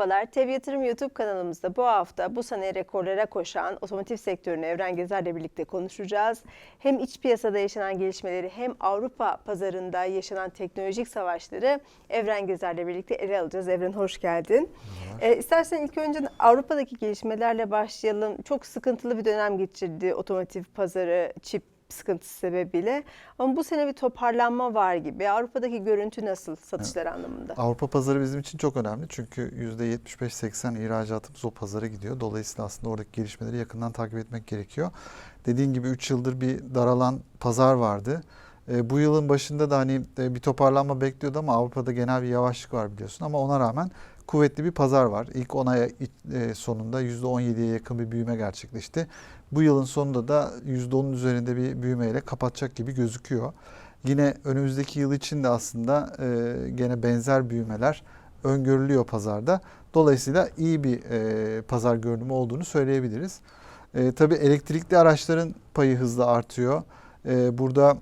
Merhabalar, TEV Yatırım YouTube kanalımızda bu hafta bu sene rekorlara koşan otomotiv sektörünü Evren Gezer'le birlikte konuşacağız. Hem iç piyasada yaşanan gelişmeleri hem Avrupa pazarında yaşanan teknolojik savaşları Evren Gezer'le birlikte ele alacağız. Evren hoş geldin. Ee, istersen ilk önce Avrupa'daki gelişmelerle başlayalım. Çok sıkıntılı bir dönem geçirdi otomotiv pazarı, çip sıkıntısı sebebiyle. Ama bu sene bir toparlanma var gibi. Avrupa'daki görüntü nasıl satışlar anlamında? Avrupa pazarı bizim için çok önemli çünkü %75-80 ihracatımız o pazara gidiyor. Dolayısıyla aslında oradaki gelişmeleri yakından takip etmek gerekiyor. Dediğin gibi 3 yıldır bir daralan pazar vardı. E, bu yılın başında da hani e, bir toparlanma bekliyordu ama Avrupa'da genel bir yavaşlık var biliyorsun ama ona rağmen kuvvetli bir pazar var. İlk 10 ay e, sonunda %17'ye yakın bir büyüme gerçekleşti. Bu yılın sonunda da %10'un üzerinde bir büyümeyle kapatacak gibi gözüküyor. Yine önümüzdeki yıl için de aslında e, gene benzer büyümeler öngörülüyor pazarda. Dolayısıyla iyi bir e, pazar görünümü olduğunu söyleyebiliriz. E, tabii elektrikli araçların payı hızla artıyor. E, burada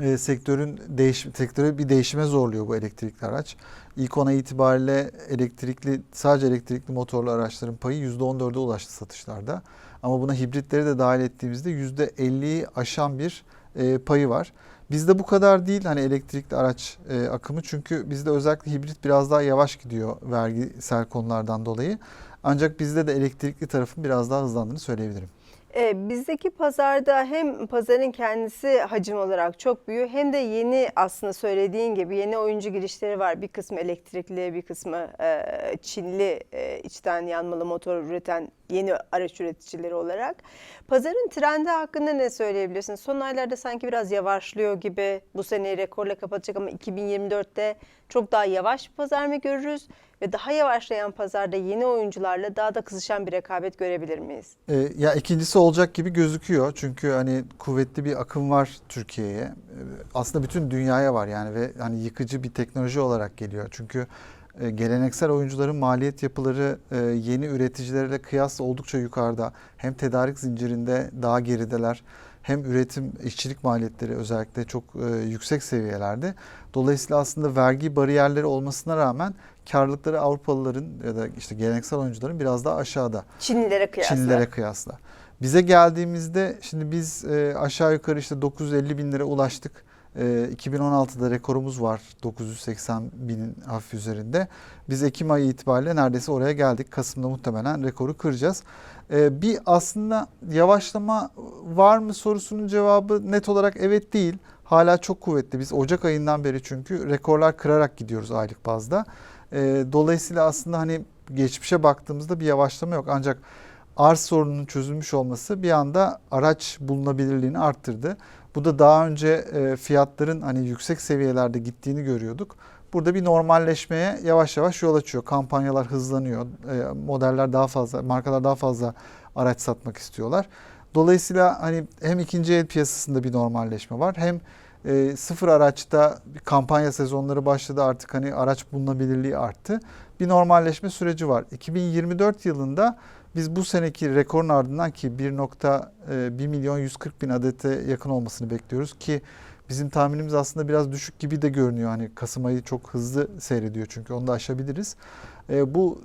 e, sektörün değiş sektörü bir değişime zorluyor bu elektrikli araç. İlk ona itibariyle elektrikli sadece elektrikli motorlu araçların payı %14'e ulaştı satışlarda. Ama buna hibritleri de dahil ettiğimizde %50'yi aşan bir e, payı var. Bizde bu kadar değil hani elektrikli araç e, akımı çünkü bizde özellikle hibrit biraz daha yavaş gidiyor vergisel konulardan dolayı. Ancak bizde de elektrikli tarafın biraz daha hızlandığını söyleyebilirim. E, bizdeki pazarda hem pazarın kendisi hacim olarak çok büyüyor hem de yeni aslında söylediğin gibi yeni oyuncu girişleri var. Bir kısmı elektrikli, bir kısmı e, Çinli e, içten yanmalı motor üreten yeni araç üreticileri olarak. Pazarın trendi hakkında ne söyleyebilirsin? Son aylarda sanki biraz yavaşlıyor gibi. Bu seneyi rekorla kapatacak ama 2024'te çok daha yavaş bir pazar mı görürüz? Ve daha yavaşlayan pazarda yeni oyuncularla daha da kızışan bir rekabet görebilir miyiz? E, ya ikincisi olacak gibi gözüküyor. Çünkü hani kuvvetli bir akım var Türkiye'ye. E, aslında bütün dünyaya var yani ve hani yıkıcı bir teknoloji olarak geliyor. Çünkü e, geleneksel oyuncuların maliyet yapıları e, yeni üreticilerle kıyasla oldukça yukarıda. Hem tedarik zincirinde daha gerideler hem üretim işçilik maliyetleri özellikle çok yüksek seviyelerde. Dolayısıyla aslında vergi bariyerleri olmasına rağmen karlılıkları Avrupalıların ya da işte geleneksel oyuncuların biraz daha aşağıda. Çinlilere kıyasla. Çinlilere kıyasla. Bize geldiğimizde şimdi biz aşağı yukarı işte 950 bin lira ulaştık. 2016'da rekorumuz var 980 binin hafif üzerinde. Biz Ekim ayı itibariyle neredeyse oraya geldik. Kasım'da muhtemelen rekoru kıracağız. Bir aslında yavaşlama var mı sorusunun cevabı net olarak evet değil. Hala çok kuvvetli. Biz Ocak ayından beri çünkü rekorlar kırarak gidiyoruz aylık bazda. Dolayısıyla aslında hani geçmişe baktığımızda bir yavaşlama yok. Ancak arz sorununun çözülmüş olması bir anda araç bulunabilirliğini arttırdı. Bu da daha önce e, fiyatların hani yüksek seviyelerde gittiğini görüyorduk. Burada bir normalleşmeye yavaş yavaş yol açıyor. Kampanyalar hızlanıyor. E, modeller daha fazla, markalar daha fazla araç satmak istiyorlar. Dolayısıyla hani hem ikinci el piyasasında bir normalleşme var hem e, sıfır araçta bir kampanya sezonları başladı artık hani araç bulunabilirliği arttı. Bir normalleşme süreci var. 2024 yılında biz bu seneki rekorun ardından ki 1.1 milyon 140 bin adete yakın olmasını bekliyoruz ki bizim tahminimiz aslında biraz düşük gibi de görünüyor. Hani Kasım ayı çok hızlı seyrediyor çünkü onu da aşabiliriz. Bu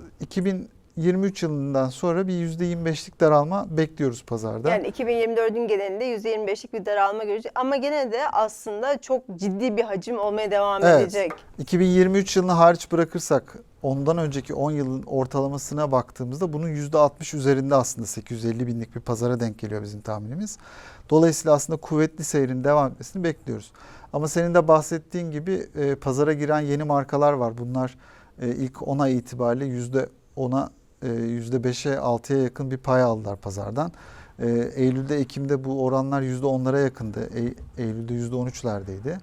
2023 yılından sonra bir %25'lik daralma bekliyoruz pazarda. Yani 2024'ün genelinde %25'lik bir daralma görecek ama gene de aslında çok ciddi bir hacim olmaya devam evet. edecek. 2023 yılını hariç bırakırsak ondan önceki 10 yılın ortalamasına baktığımızda bunun %60 üzerinde aslında 850 binlik bir pazara denk geliyor bizim tahminimiz. Dolayısıyla aslında kuvvetli seyrin devam etmesini bekliyoruz. Ama senin de bahsettiğin gibi e, pazara giren yeni markalar var. Bunlar e, ilk 10 ay itibariyle %10'a e, %5'e 6'ya yakın bir pay aldılar pazardan. E, Eylül'de Ekim'de bu oranlar %10'lara yakındı. E, Eylül'de %13'lerdeydi.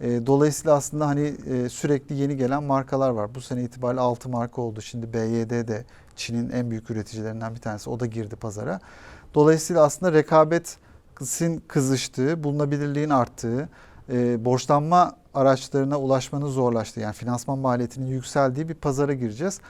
E, dolayısıyla aslında hani e, sürekli yeni gelen markalar var. Bu sene itibariyle 6 marka oldu. Şimdi BYD de Çin'in en büyük üreticilerinden bir tanesi. O da girdi pazara. Dolayısıyla aslında rekabetin kızıştığı, bulunabilirliğin arttığı, e, borçlanma araçlarına ulaşmanın zorlaştığı yani finansman maliyetinin yükseldiği bir pazara gireceğiz.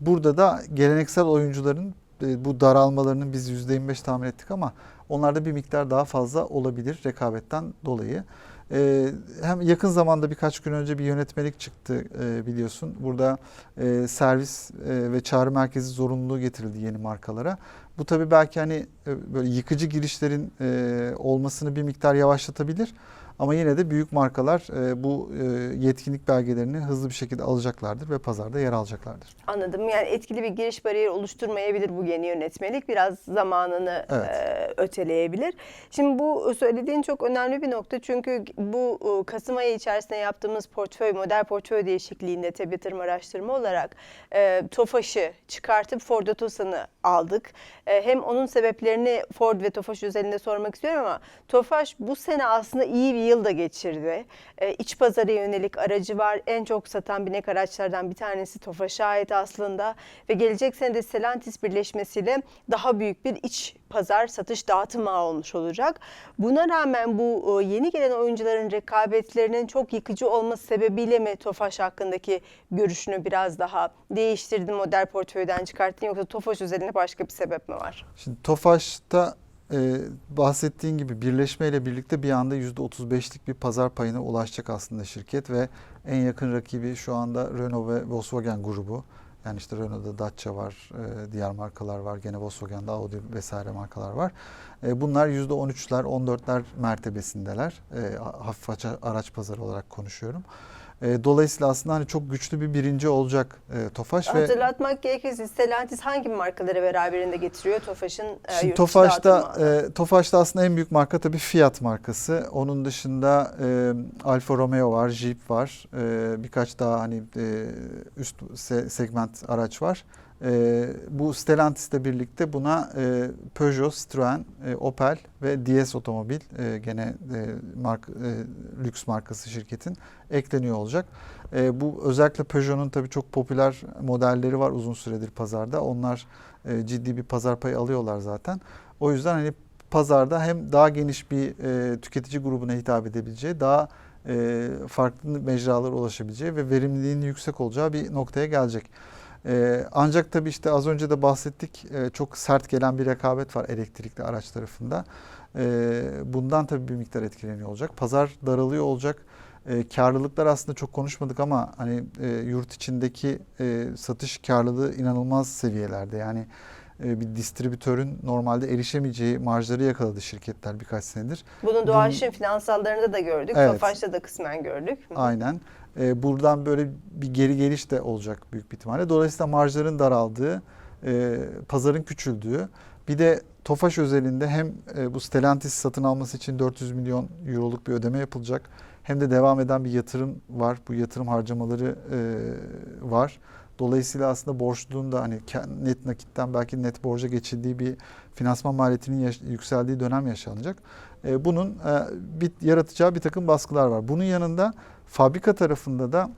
Burada da geleneksel oyuncuların bu daralmalarının biz %25 tahmin ettik ama onlarda bir miktar daha fazla olabilir rekabetten dolayı. E, hem yakın zamanda birkaç gün önce bir yönetmelik çıktı e, biliyorsun. Burada e, servis e, ve çağrı merkezi zorunluluğu getirildi yeni markalara. Bu tabii belki hani e, böyle yıkıcı girişlerin e, olmasını bir miktar yavaşlatabilir. Ama yine de büyük markalar e, bu e, yetkinlik belgelerini hızlı bir şekilde alacaklardır ve pazarda yer alacaklardır. Anladım. Yani etkili bir giriş bariyeri oluşturmayabilir bu yeni yönetmelik. Biraz zamanını Evet. e, öteleyebilir. Şimdi bu söylediğin çok önemli bir nokta. Çünkü bu e, Kasım ayı içerisinde yaptığımız portföy, model portföy değişikliğinde TEB yatırım araştırma olarak e, TOFAŞ'ı çıkartıp Ford Otosan'ı aldık. E, hem onun sebeplerini Ford ve Tofaş özelinde sormak istiyorum ama Tofaş bu sene aslında iyi bir yıl da geçirdi. E, iç pazara yönelik aracı var. En çok satan binek araçlardan bir tanesi Tofaş'a ait aslında ve gelecek sene de Stellantis birleşmesiyle daha büyük bir iç pazar satış dağıtım ağı olmuş olacak. Buna rağmen bu e, yeni gelen oyuncuların rekabetlerinin çok yıkıcı olması sebebiyle mi Tofaş hakkındaki görüşünü biraz daha değiştirdin, model portföyden çıkarttın yoksa Tofaş üzerinde başka bir sebep mi var? Şimdi Tofaş'ta e, bahsettiğin gibi birleşmeyle birlikte bir anda %35'lik bir pazar payına ulaşacak aslında şirket ve en yakın rakibi şu anda Renault ve Volkswagen grubu. Yani işte Renault'da Dacia var, e, diğer markalar var, gene Volkswagen'da Audi vesaire markalar var. E, bunlar %13'ler, 14'ler mertebesindeler. E, hafif araç pazarı olarak konuşuyorum. E, dolayısıyla aslında hani çok güçlü bir birinci olacak e, Tofaş ve Hatırlatmak gerekirse Stellantis hangi markaları beraberinde getiriyor Tofaş'ın e, Tofaş'ta e, Tofaş'ta aslında en büyük marka tabii Fiat markası. Onun dışında e, Alfa Romeo var, Jeep var. E, birkaç daha hani e, üst se- segment araç var. E, bu Stellantis'le birlikte buna e, Peugeot, Citroen, e, Opel ve DS Otomobil e, gene e, mark, e, lüks markası şirketin ekleniyor olacak. E, bu özellikle Peugeot'un tabii çok popüler modelleri var uzun süredir pazarda. Onlar e, ciddi bir pazar payı alıyorlar zaten. O yüzden hani pazarda hem daha geniş bir e, tüketici grubuna hitap edebileceği, daha e, farklı mecralara ulaşabileceği ve verimliliğinin yüksek olacağı bir noktaya gelecek. E, ancak tabii işte az önce de bahsettik e, çok sert gelen bir rekabet var elektrikli araç tarafında. E, bundan tabii bir miktar etkileniyor olacak. Pazar daralıyor olacak. E, karlılıklar aslında çok konuşmadık ama hani e, yurt içindeki e, satış karlılığı inanılmaz seviyelerde. Yani e, bir distribütörün normalde erişemeyeceği marjları yakaladı şirketler birkaç senedir. Bunu Doğaç'ın finansallarında da gördük. Evet. Tofaş'ta da kısmen gördük. Aynen. E, buradan böyle bir geri geliş de olacak büyük bir ihtimalle. Dolayısıyla marjların daraldığı, e, pazarın küçüldüğü. Bir de Tofaş özelinde hem e, bu Stellantis satın alması için 400 milyon euroluk bir ödeme yapılacak. Hem de devam eden bir yatırım var. Bu yatırım harcamaları e, var. Dolayısıyla aslında borçluluğun da hani net nakitten belki net borca geçildiği bir finansman maliyetinin yükseldiği dönem yaşanacak. E, bunun e, bir yaratacağı bir takım baskılar var. Bunun yanında fabrika tarafında da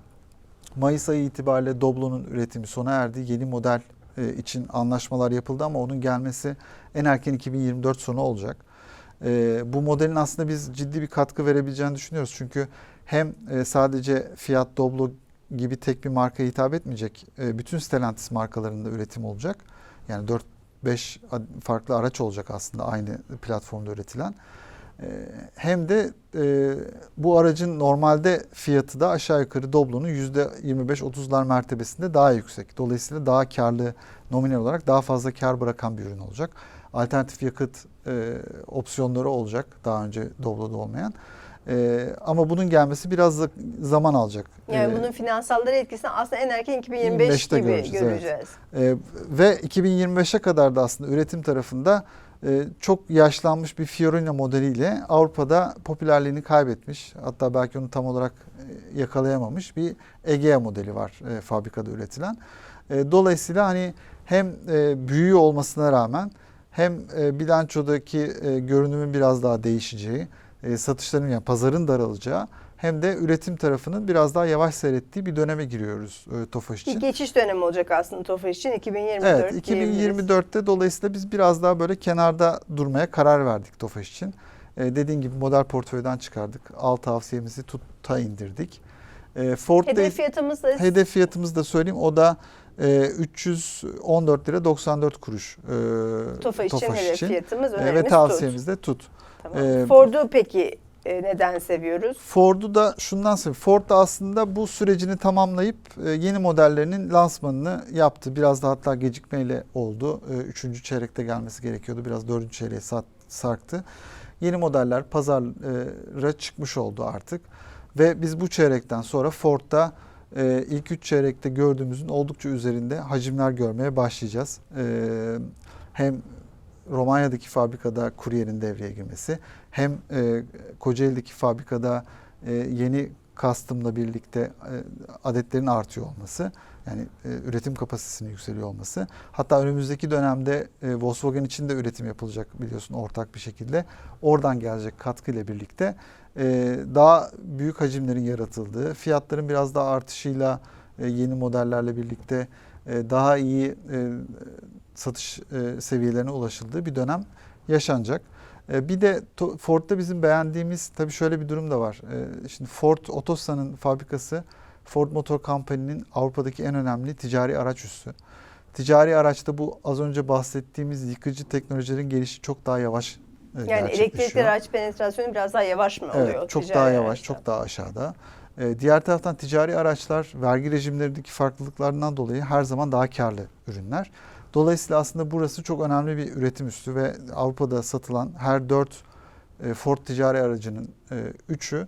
Mayıs ayı itibariyle Doblo'nun üretimi sona erdi. Yeni model e, için anlaşmalar yapıldı ama onun gelmesi en erken 2024 sonu olacak. E, bu modelin aslında biz ciddi bir katkı verebileceğini düşünüyoruz. Çünkü hem e, sadece Fiat, Doblo gibi tek bir markaya hitap etmeyecek. E, bütün Stellantis markalarında üretim olacak. Yani 4-5 farklı araç olacak aslında aynı platformda üretilen. E, Hem de e, bu aracın normalde fiyatı da aşağı yukarı Doblo'nun %25-30'lar mertebesinde daha yüksek. Dolayısıyla daha karlı nominal olarak daha fazla kar bırakan bir ürün olacak. Alternatif yakıt e, opsiyonları olacak daha önce Doblo'da olmayan. E, ama bunun gelmesi biraz da zaman alacak. Yani E, bunun finansalları etkisini aslında en erken 2025 25'te gibi göreceğiz, evet. göreceğiz. E, ve 2025'e kadar da aslında üretim tarafında çok yaşlanmış bir Fiorino modeliyle Avrupa'da popülerliğini kaybetmiş. Hatta belki onu tam olarak e, yakalayamamış bir Egea modeli var e, fabrikada üretilen. E, dolayısıyla hani hem büyüğü olmasına rağmen hem bilançodaki görünümün biraz daha değişeceği, satışların yani pazarın daralacağı hem de üretim tarafının biraz daha yavaş seyrettiği bir döneme giriyoruz e, Tofaş Bir için. geçiş dönemi olacak aslında Tofaş için 2024 Evet diyebiliriz. 2024'te dolayısıyla biz biraz daha böyle kenarda durmaya karar verdik Tofaş için. Ee, dediğin gibi model portföyden çıkardık. Al tavsiyemizi tuta indirdik. Ee, Ford'da Hedef fiyatımız da hedef fiyatımızı da söyleyeyim. O da e, 314 lira 94 kuruş. E, Tofaş için hedef fiyatımız E, önerimiz ve tavsiyemiz de tut. Tamam. Ee, Ford'u peki e, neden seviyoruz? Ford'u da şundan sonra Ford da aslında bu sürecini tamamlayıp e, yeni modellerinin lansmanını yaptı. Biraz da hatta gecikmeyle oldu. E, Üçüncü çeyrekte gelmesi gerekiyordu. Biraz dördüncü çeyreğe sarktı. Yeni modeller pazara çıkmış oldu artık. Ve biz bu çeyrekten sonra Ford'da e, ilk üç çeyrekte gördüğümüzün oldukça üzerinde hacimler görmeye başlayacağız. E, Hem Romanya'daki fabrikada kuryerin devreye girmesi hem e, Kocaeli'deki fabrikada e, yeni kastımla birlikte e, adetlerin artıyor olması yani e, üretim kapasitesinin yükseliyor olması. Hatta önümüzdeki dönemde e, Volkswagen için de üretim yapılacak biliyorsun ortak bir şekilde. Oradan gelecek katkıyla birlikte e, daha büyük hacimlerin yaratıldığı fiyatların biraz daha artışıyla e, yeni modellerle birlikte e, daha iyi e, satış e, seviyelerine ulaşıldığı bir dönem yaşanacak. E, Bir de to- Ford'da bizim beğendiğimiz tabii şöyle bir durum da var. E, Şimdi Ford Otosan'ın fabrikası Ford Motor Company'nin Avrupa'daki en önemli ticari araç üssü. Ticari araçta bu az önce bahsettiğimiz yıkıcı teknolojilerin gelişi çok daha yavaş e, Yani elektrikli araç penetrasyonu biraz daha yavaş mı oluyor? Evet, çok daha yavaş, araçta? çok daha aşağıda. Ee, diğer taraftan ticari araçlar vergi rejimlerindeki farklılıklarından dolayı her zaman daha karlı ürünler. Dolayısıyla aslında burası çok önemli bir üretim üssü ve Avrupa'da satılan her 4 Ford ticari aracının 3'ü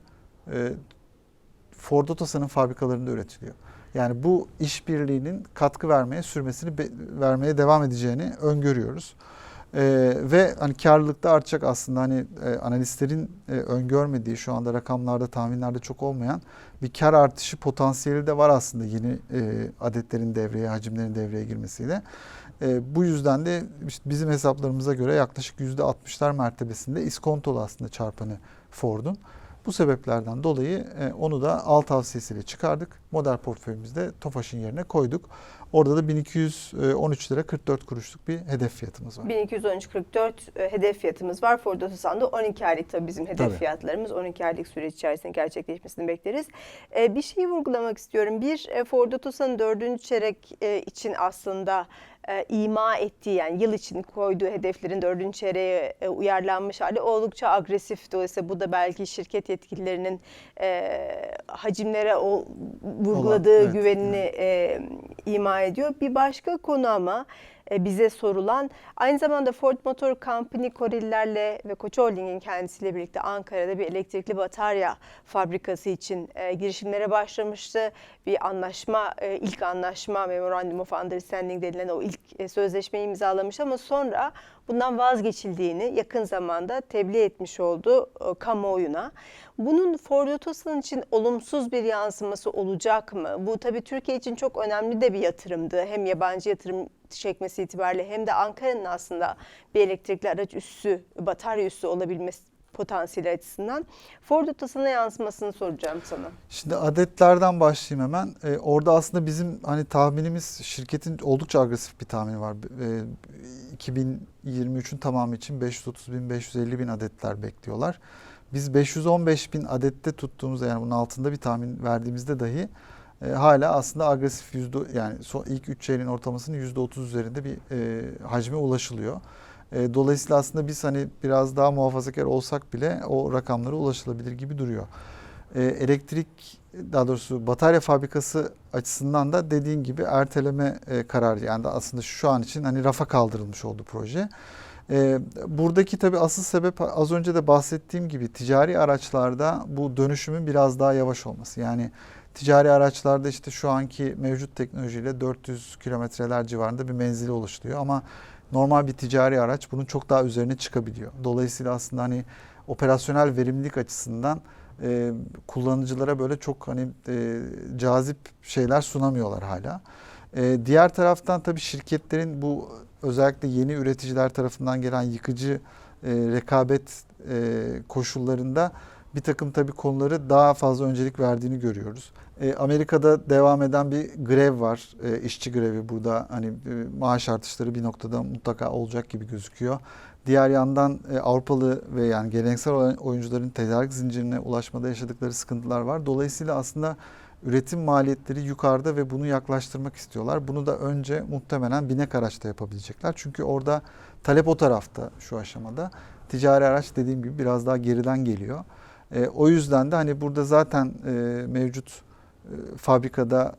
Ford Otosan'ın fabrikalarında üretiliyor. Yani bu işbirliğinin katkı vermeye sürmesini vermeye devam edeceğini öngörüyoruz. Ee, ve hani karlılık da artacak aslında hani e, analistlerin e, öngörmediği şu anda rakamlarda tahminlerde çok olmayan bir kar artışı potansiyeli de var aslında yeni e, adetlerin devreye hacimlerin devreye girmesiyle. E, bu yüzden de işte bizim hesaplarımıza göre yaklaşık %60'lar mertebesinde iskontolu aslında çarpanı Ford'un. Bu sebeplerden dolayı e, onu da al tavsiyesiyle çıkardık. Model portföyümüzde Tofaş'ın yerine koyduk. Orada da 1213 lira 44 kuruşluk bir hedef fiyatımız var. 1213.44 e, hedef fiyatımız var. Ford Otosan'da 12 aylık tabii bizim hedef Tabii. fiyatlarımız. 12 aylık süreç içerisinde gerçekleşmesini bekleriz. E, bir şeyi vurgulamak istiyorum. Bir e, Ford Otosan'ın dördüncü çeyrek e, için aslında e, ima ettiği yani yıl için koyduğu hedeflerin dördüncü çeyreğe e, uyarlanmış hali oldukça agresif. Dolayısıyla bu da belki şirket yetkililerinin e, hacimlere o vurguladığı evet, güvenini e, ima ediyor. Bir başka konu ama bize sorulan aynı zamanda Ford Motor Company Korelilerle ve Koç Holding'in kendisiyle birlikte Ankara'da bir elektrikli batarya fabrikası için e, girişimlere başlamıştı. Bir anlaşma, e, ilk anlaşma Memorandum of Understanding denilen o ilk e, sözleşmeyi imzalamış ama sonra bundan vazgeçildiğini yakın zamanda tebliğ etmiş oldu e, kamuoyuna. Bunun Ford Otosan için olumsuz bir yansıması olacak mı? Bu tabii Türkiye için çok önemli de bir yatırımdı. Hem yabancı yatırım çekmesi itibariyle hem de Ankara'nın aslında bir elektrikli araç üssü, batarya üssü olabilmesi potansiyeli açısından. Ford Otosan'a yansımasını soracağım sana. Şimdi adetlerden başlayayım hemen. Ee, orada aslında bizim hani tahminimiz şirketin oldukça agresif bir tahmini var. Ee, 2023'ün tamamı için 530 bin 550 bin adetler bekliyorlar. Biz 515 bin adette tuttuğumuzda yani bunun altında bir tahmin verdiğimizde dahi e, hala aslında agresif yüzde yani son, ilk 3 çeyreğin ortalamasının yüzde 30 üzerinde bir e, hacme ulaşılıyor. E, dolayısıyla aslında biz hani biraz daha muhafazakar olsak bile o rakamlara ulaşılabilir gibi duruyor. E, elektrik daha doğrusu batarya fabrikası açısından da dediğin gibi erteleme e, kararı yani da aslında şu an için hani rafa kaldırılmış oldu proje. E, buradaki tabii asıl sebep az önce de bahsettiğim gibi ticari araçlarda bu dönüşümün biraz daha yavaş olması. Yani ticari araçlarda işte şu anki mevcut teknolojiyle 400 kilometreler civarında bir menzile ulaşılıyor ama normal bir ticari araç bunun çok daha üzerine çıkabiliyor. Dolayısıyla aslında hani operasyonel verimlilik açısından e, kullanıcılara böyle çok hani e, cazip şeyler sunamıyorlar hala. E, diğer taraftan tabii şirketlerin bu özellikle yeni üreticiler tarafından gelen yıkıcı e, rekabet e, koşullarında bir takım tabii konuları daha fazla öncelik verdiğini görüyoruz. E, Amerika'da devam eden bir grev var, e, işçi grevi. Burada hani e, maaş artışları bir noktada mutlaka olacak gibi gözüküyor. Diğer yandan Avrupalı ve yani geleneksel oyuncuların tedarik zincirine ulaşmada yaşadıkları sıkıntılar var. Dolayısıyla aslında üretim maliyetleri yukarıda ve bunu yaklaştırmak istiyorlar. Bunu da önce muhtemelen binek araçta yapabilecekler. Çünkü orada talep o tarafta şu aşamada. Ticari araç dediğim gibi biraz daha geriden geliyor. E, o yüzden de hani burada zaten e, mevcut e, fabrikada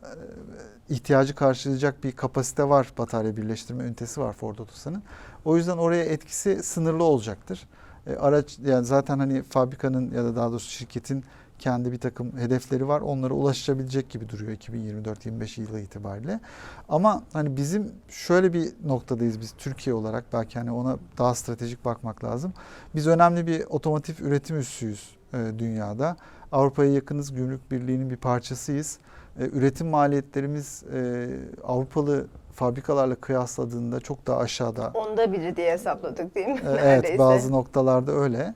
e, ihtiyacı karşılayacak bir kapasite var. Batarya birleştirme ünitesi var Ford Otosan'ın. O yüzden oraya etkisi sınırlı olacaktır. E, araç yani zaten hani fabrikanın ya da daha doğrusu şirketin kendi bir takım hedefleri var. Onlara ulaşabilecek gibi duruyor 2024-25 yılı itibariyle. Ama hani bizim şöyle bir noktadayız biz Türkiye olarak belki hani ona daha stratejik bakmak lazım. Biz önemli bir otomotiv üretim üssüyüz dünyada. Avrupa'ya yakınız, gümrük birliğinin bir parçasıyız. E, üretim maliyetlerimiz e, Avrupalı fabrikalarla kıyasladığında çok daha aşağıda. Onda biri diye hesapladık değil mi? E, Evet Neredeyse. bazı noktalarda öyle.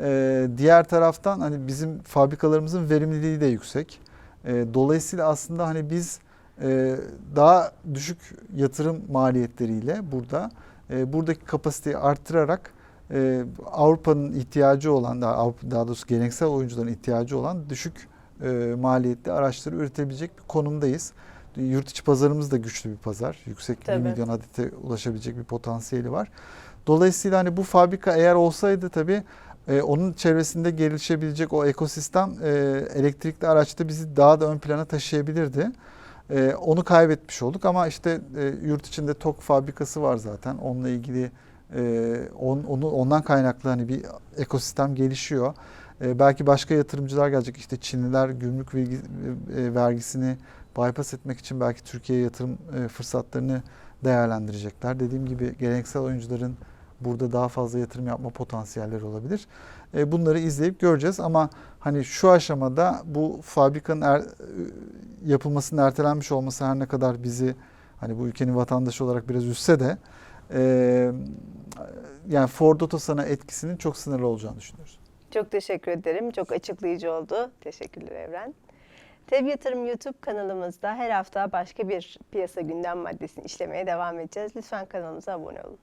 E, diğer taraftan hani bizim fabrikalarımızın verimliliği de yüksek. E, dolayısıyla aslında hani biz e, daha düşük yatırım maliyetleriyle burada e, buradaki kapasiteyi arttırarak e, Avrupa'nın ihtiyacı olan daha, Avrupa- daha doğrusu geleneksel oyuncuların ihtiyacı olan düşük e, maliyetli araçları üretebilecek bir konumdayız. Yurt içi pazarımız da güçlü bir pazar. Yüksek 1 Tabii. milyon adete ulaşabilecek bir potansiyeli var. Dolayısıyla hani bu fabrika eğer olsaydı tabii e, onun çevresinde gelişebilecek o ekosistem e, elektrikli araçta bizi daha da ön plana taşıyabilirdi. E, onu kaybetmiş olduk ama işte e, yurt içinde TOK fabrikası var zaten. Onunla ilgili e, on, onu ondan kaynaklı hani bir ekosistem gelişiyor. E, belki başka yatırımcılar gelecek. İşte Çinliler gümrük vergi, e, vergisini bypass etmek için belki Türkiye'ye yatırım e, fırsatlarını değerlendirecekler. Dediğim gibi geleneksel oyuncuların burada daha fazla yatırım yapma potansiyelleri olabilir. E, bunları izleyip göreceğiz ama hani şu aşamada bu fabrikanın er, e, yapılmasının ertelenmiş olması her ne kadar bizi hani bu ülkenin vatandaşı olarak biraz üzse de e, yani Ford Otosan'a etkisinin çok sınırlı olacağını düşünüyoruz. Çok teşekkür ederim. Çok açıklayıcı oldu. Teşekkürler Evren. Tev Yatırım YouTube kanalımızda her hafta başka bir piyasa gündem maddesini işlemeye devam edeceğiz. Lütfen kanalımıza abone olun.